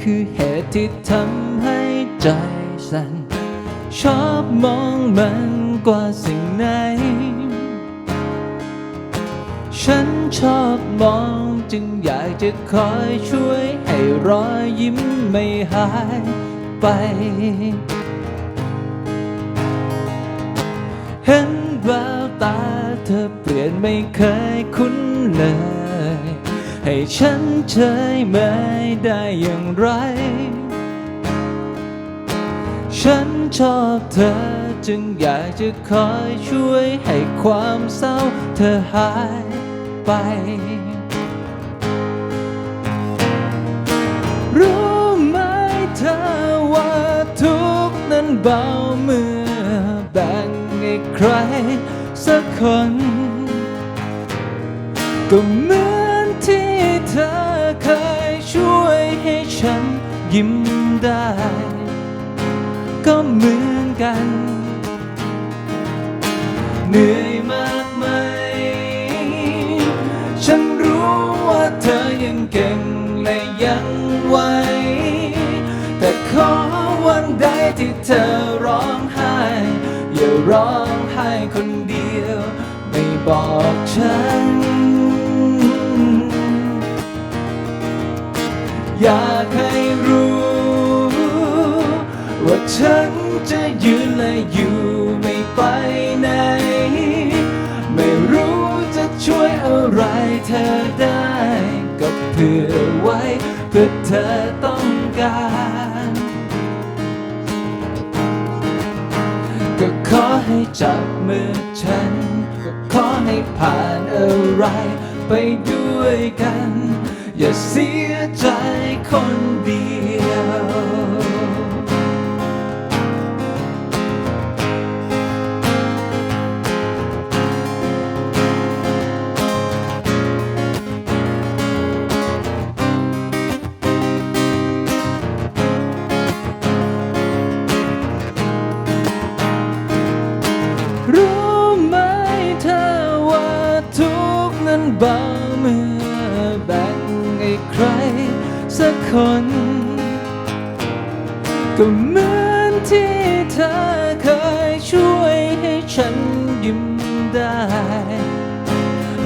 คือเหตุที่ทำให้ใจสั่น ชอบมองมันกว่าสิ่งไหน ฉันชอบมองจึงอยากจะคอยช่วยให้รอยยิ้มไม่หายไป เห็นแววตาเธอเปลี่ยนไม่เคยคุ้นเลย ให้ฉันเฉยไม่ได้อย่างไร ฉันชอบเธอจึงอยากจะคอยช่วยให้ความเศร้าเธอหายไป รู้ไหมเธอว่าทุกนั้นเบาเมื่อแบ่งให้ใครสักคน ก็เหมื ยิ้มได้ ก็เหมือนกัน เหนื่อยมากไหม ฉันรู้ว่าเธอยังเก่งและยังไหวแต่ขอวันใดที่เธอร้องไห้ อย่าร้องไห้คนเดียว ไม่บอกฉันอยากให้รู้ว่า ฉันจะยืนและอยู่ไม่ไปไหน ไม่รู้จะช่วยอะไรเธอได้ ก็เผื่อไว้เพื่อเธอต้องการ ก็ขอให้จับมือฉัน ก็ขอให้ผ่านอะไร ไปด้วยกัน อย่าเสียใจคนเดียว เบาเมื่อแบ่งให้ใครสักคน ก็เหมือนที่เธอเคยช่วยให้ฉันยิ้มได้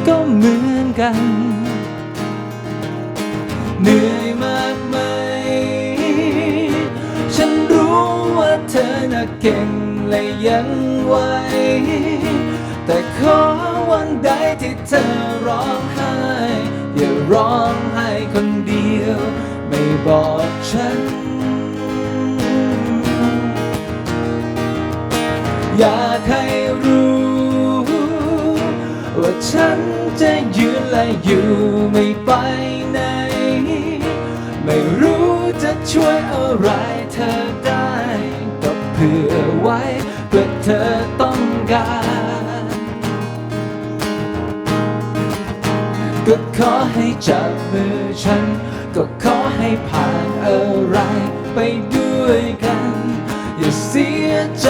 ก็เหมือนกัน เหนื่อยมากไหม ฉันรู้ว่าเธอน่ะเก่งและยังไหว แต่ขอวันใดที่เธอร้องไห้อย่าร้องไห้คนเดียว ไม่บอกฉัน อยากให้รู้ ว่าฉันจะยืนและอยู่ไม่ไปไหน ไม่รู้จะช่วยอะไรเธอได้ก็เผื่อไว้เพื่อเธอต้องการ ก็ขอให้จับมือฉัน ก็ขอให้ผ่านอะไรไปด้วยกัน อย่าเสียใจ